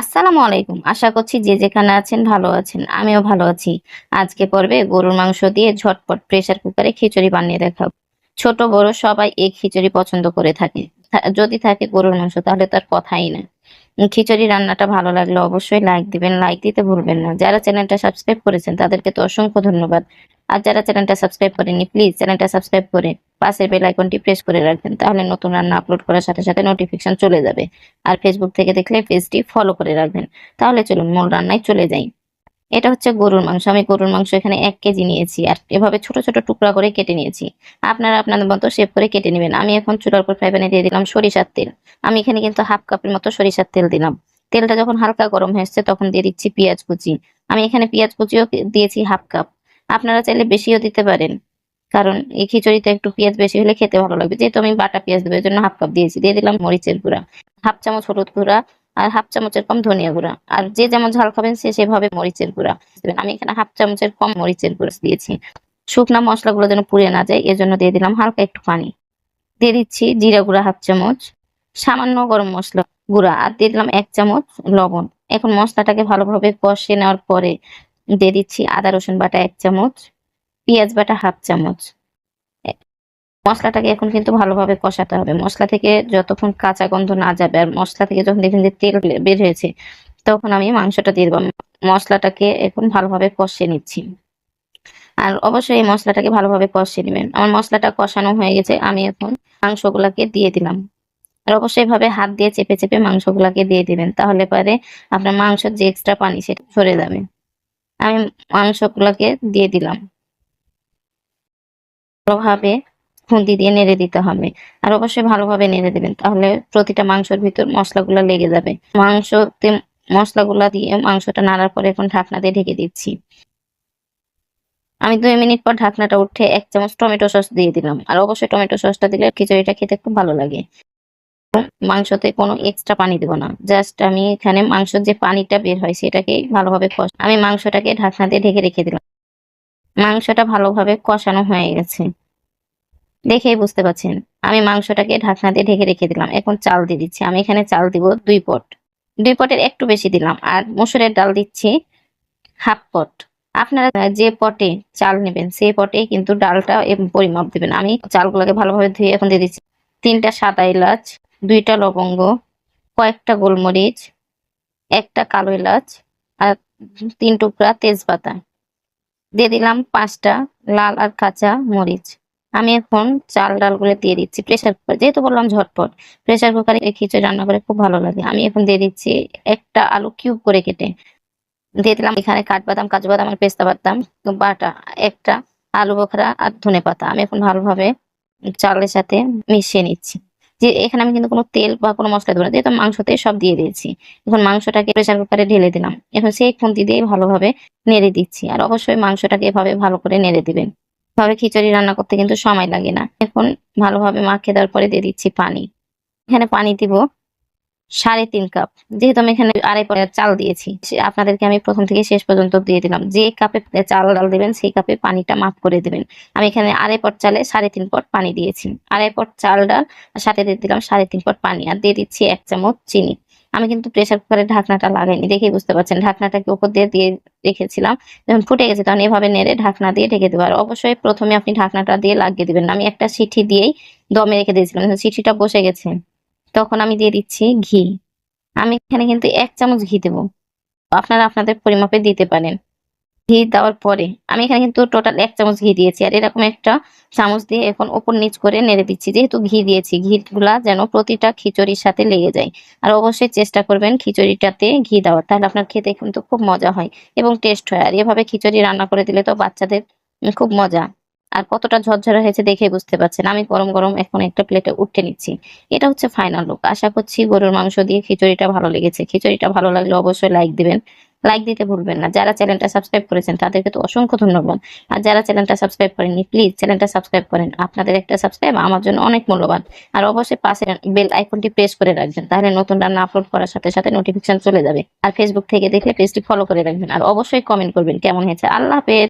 আসসালামু আলাইকুম। আশা করছি যে যেখানে আছেন ভালো আছেন। আমিও ভালো আছি। আজকে পর্বে গরুর মাংস দিয়ে ঝটপট প্রেসার কুকারে খিচুড়ি বানিয়ে দেখাবো। ছোট, বড় সবাই এই খিচুড়ি পছন্দ করে থাকে। যদি থাকে গরুর মাংস, তাহলে তার কথাই না। খিচুড়ি রান্নাটা ভালো লাগলে অবশ্যই লাইক দিবেন। লাইক দিতে ভুলবেন না। যারা চ্যানেলটা সাবস্ক্রাইব করেছেন, তাদেরকে তো অসংখ্য ধন্যবাদ। আর যারা চ্যানেলটা সাবস্ক্রাইব করেনি প্লিজ চ্যানেলটা সাবস্ক্রাইব করে পাশের বেল আইকনটি প্রেস করে রাখবেন, তাহলে নতুন রান্না আপলোড করার সাথে সাথে নোটিফিকেশন চলে যাবে। আর ফেসবুক থেকে দেখলে পেজটি ফলো করে রাখবেন। তাহলে চলুন মূল রান্নায় চলে যাই। এটা হচ্ছে গরুর মাংস। আমি গরুর মাংস এখানে এক কেজি নিয়েছি আর এভাবে ছোট ছোট টুকরা করে কেটে নিয়েছি। আপনারা আপনাদের মতো শেপ করে কেটে নেবেন। আমি এখন চুলার উপর ফ্রাই প্যানে দিয়ে দিলাম সরিষার তেল। আমি এখানে কিন্তু হাফ কাপের মতো সরিষার তেল দিলাম। তেলটা যখন হালকা গরম হয়েছে তখন দিয়ে দিচ্ছি পেঁয়াজ কুচি। আমি এখানে পেঁয়াজ কুচিও দিয়েছি হাফ কাপ আপনারা চাইলে বেশিও দিতে পারেন। কারণ এই খিচুড়িতে একটু পেঁয়াজ বেশি হলে খেতে ভালো লাগবে। যেহেতু আমি বাটা পেঁয়াজ দেবো জন্য হাফ কাপ দিয়েছি। দিয়ে দিলাম মরিচের গুঁড়া, হাফ চামচ হলুদ গুঁড়া আর হাফ চামচের কম ধনিয়া গুঁড়া। আর যে যেমন ঝাল খাবেন, সে সেভাবে মরিচের গুঁড়া দেবেন। আমি এখানে হাফ চামচের কম মরিচের গুঁড়া দিয়েছি। শুকনা মশলাগুলো যেন পুড়ে না যায়, এজন্য দিয়ে দিলাম হালকা একটু পানি। দিয়ে দিচ্ছি জিরা গুঁড়া হাফ চামচ, সামান্য গরম মশলা গুঁড়া, আর দিয়ে দিলাম এক চামচ লবণ। এখন মশলাটাকে ভালোভাবে কষে নেওয়ার পরে দিয়ে দিচ্ছি আদা, রসুন বাটা এক চামচ, পেঁয়াজ বাটা হাফ চামচ। মশলাটাকে এখন কিন্তু ভালোভাবে কষাতে হবে। মশলা থেকে যতক্ষণ কাঁচা গন্ধ না যাবে আর মশলা থেকে যখন দেখবেন যে তেল বের হয়েছে, তখন আমি মাংসটা দিয়ে দেবো। মশলাটাকে এখন ভালোভাবে কষিয়ে নিচ্ছি। আর অবশ্যই এই মশলাটাকে ভালোভাবে কষিয়ে নেবেন। আমার মশলাটা কষানো হয়ে গেছে, আমি এখন মাংসগুলাকে দিয়ে দিলাম। আর অবশ্যই ভাবে হাত দিয়ে চেপে চেপে মাংসগুলাকে দিয়ে দিবেন, তাহলে পরে আপনার মাংসের যে এক্সট্রা পানি সেটা সরে যাবে। আমি মাংসগুলাকে দিয়ে দিলাম। ভালোভাবে খুন্তি দিয়ে নেড়ে দিতে হবে। আর অবশ্যই ভালোভাবে নেড়ে দেবেন, তাহলে প্রতিটা মাংসের ভিতর মশলাগুলো লেগে যাবে। মাংসতে মশলাগুলা দিয়ে মাংসটা নাড়ার পরে এখন ঢাকনা দিয়ে ঢেকে দিচ্ছি। আমি দুই মিনিট পর ঢাকনাটা উঠে এক চামচ টমেটো সস দিয়ে দিলাম। আর অবশ্যই টমেটো সসটা দিলে খিচুড়িটা খেতে খুব ভালো লাগে। মাংসতে কোনো এক্সট্রা পানি দেবো না। জাস্ট আমি এখানে মাংসের যে পানিটা বের হয় সেটাকে ভালোভাবে কষ আমি মাংসটাকে ঢাকনা দিয়ে ঢেকে রেখে দিলাম। মাংসটা ভালোভাবে কষানো হয়ে গেছে। দেখেই বুঝতে পারছেন, আমি মাংসটাকে ঢাকনা দিয়ে ঢেকে রেখে দিলাম। এখন চাল দিয়ে দিচ্ছি। আমি এখানে চাল দিব দুই পট। দুই পটের একটু বেশি দিলাম। আর মসুরের ডাল দিচ্ছি হাফ পট। আপনারা যে পটে চাল নেবেন, সেই পটে কিন্তু ডালটা পরিমাপ দিবেন। আমি চালগুলোকে ভালোভাবে ধুয়ে এখন দিয়ে দিচ্ছি। তিনটা সাদা এলাচ দুইটা লবঙ্গ, কয়েকটা গোলমরিচ, একটা কালো এলাচ আর তিন টুকরা তেজপাতা। দিয়ে দিলাম পাঁচটা লাল আর কাঁচা মরিচ। আমি এখন চাল ডালগুলো দিয়ে দিচ্ছি প্রেসার কুকার যেহেতু বললাম ঝটপট প্রেশার কুকারে খিচুড়ি রান্না করে খুব ভালো লাগে। আমি এখন দিয়ে দিচ্ছি একটা আলু কিউব করে কেটে। দিয়ে দিলাম এখানে কাঠবাদাম, কাজু বাদাম আর পেস্তা বাদাম, বাটা, একটা আলু বোখরা আর ধনে পাতা আমি এখন ভালোভাবে চালের সাথে মিশিয়ে নিচ্ছি। যে এখানে আমি কিন্তু কোনো তেল বা কোনো মশলা দেবো না, যেহেতু মাংসতে সব দিয়ে দিয়েছি। এখন মাংসটাকে প্রেশার কুকারে ঢেলে দিলাম। এখন সেই খুন্তি দিয়ে ভালোভাবে নেড়ে দিচ্ছি। আর অবশ্যই মাংসটাকে এভাবে ভালো করে নেড়ে দিবেন। ভাবে খিচুড়ি রান্না করতে কিন্তু সময় লাগে না। এখন ভালোভাবে মাখিয়ে দেওয়ার পরে দিয়ে দিচ্ছি পানি। এখানে পানি দিব। সাড়ে তিন কাপ। যেহেতু আমি এখানে আড়াই পরে চাল দিয়েছি আপনাদেরকে আমি প্রথম থেকে শেষ পর্যন্ত দিয়ে দিলাম। যে কাপে চাল ডাল দিবেন, সেই কাপে পানিটা মাপ করে দেবেন। আমি এখানে আড়াই পট চালে সাড়ে তিন পট পানি দিয়েছি। আড়াই পট চাল ডাল সাথে দিয়ে দিলাম সাড়ে তিন পট পানি, আর দিয়ে দিচ্ছি এক চামচ চিনি। আমি কিন্তু প্রেসার কুকারের ঢাকনাটা লাগাইনি, দেখেই বুঝতে পারছেন। ঢাকনাটাকে উপর দিয়ে দিয়ে রেখেছিলাম, যখন ফুটে গেছে তখন এভাবে নেড়ে ঢাকনা দিয়ে ঢেকে দেবো। আর অবশ্যই প্রথমে আপনি ঢাকনাটা দিয়ে লাগিয়ে দিবেন। আমি একটা সিটি দিয়েই দমে রেখে দিয়েছিলাম সিটিটা বসে গেছে। তখন আমি দিয়ে দিচ্ছি ঘি। আমি এখানে কিন্তু এক চামচ ঘি দেবো। আপনারা আপনাদের পরিমাপে দিতে পারেন। ঘি দেওয়ার পরে আমি এখানে কিন্তু টোটাল এক চামচ ঘি দিয়েছি। আর এরকম একটা চামচ দিয়ে এখন ওপর নিচ করে নেড়ে দিচ্ছি। যেহেতু ঘি দিয়েছি, ঘিগুলা যেন প্রতিটা খিচুড়ির সাথে লেগে যায়। আর অবশ্যই চেষ্টা করবেন খিচুড়িটাতে ঘি দেওয়ার। তাহলে আপনার খেতে কিন্তু খুব মজা হয় এবং টেস্ট হয়। আর এভাবে খিচুড়ি রান্না করে দিলে তো বাচ্চাদের খুব মজা। আর কতটা ঝরঝরে হয়েছে দেখে বুঝতে পারছেন। আমি গরম গরম এখন একটা প্লেটে উঠে নিচ্ছি। এটা হচ্ছে ফাইনাল লুক আশা করছি গরুর মাংস দিয়ে খিচুড়িটা ভালো লেগেছে। খিচুড়িটা ভালো লাগলে অবশ্যই লাইক দিবেন। লাইক দিতে ভুলবেন না। যারা চ্যানেলটা সাবস্ক্রাইব করেছেন, তাদেরকে তো অসংখ্য ধন্যবাদ। আর যারা চ্যানেলটা সাবস্ক্রাইব করেননি প্লিজ চ্যানেলটা সাবস্ক্রাইব করেন। আপনাদের একটা সাবস্ক্রাইব আমার জন্য অনেক মূল্যবান। আর অবশ্যই পাশে বেল আইকনটি প্রেস করে রাখবেন। তাহলে নতুন রান্না আপলোড করার সাথে সাথে নোটিফিকেশন চলে যাবে। আর ফেসবুক থেকে দেখলে পেজটি ফলো করে রাখবেন। আর অবশ্যই কমেন্ট করবেন কেমন হয়েছে। আল্লাহ হাফেজ।